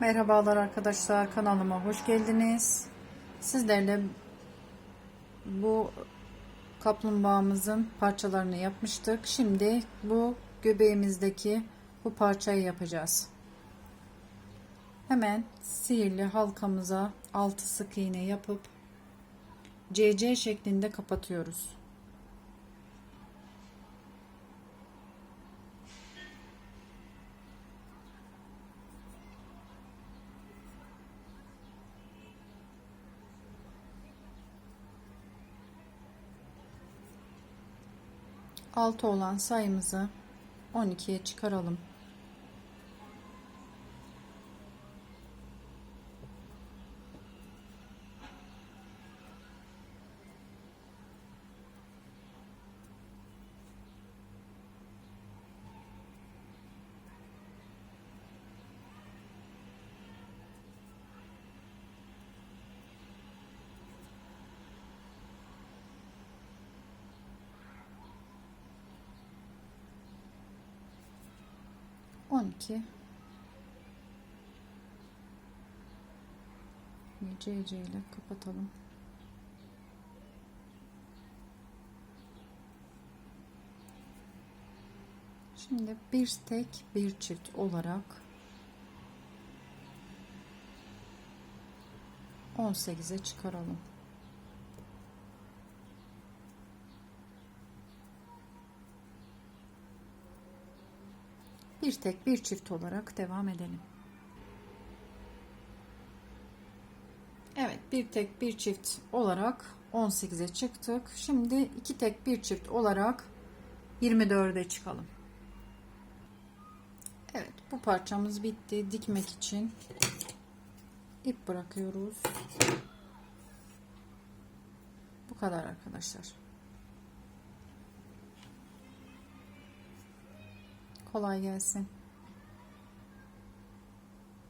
Merhabalar arkadaşlar kanalıma hoş geldiniz. Sizlerle bu kaplumbağamızın parçalarını yapmıştık. Şimdi bu göbeğimizdeki bu parçayı yapacağız. Hemen sihirli halkamıza 6 sık iğne yapıp CC şeklinde kapatıyoruz. Altı olan sayımızı 12'ye çıkaralım. On iki. CC ile kapatalım. Şimdi bir tek bir çift olarak 18'e çıkaralım. Bir tek bir çift olarak devam edelim. Evet bir tek bir çift olarak 18'e çıktık. Şimdi iki tek bir çift olarak 24'e çıkalım. Evet bu parçamız bitti. Dikmek için ip bırakıyoruz. Bu kadar arkadaşlar. Kolay gelsin.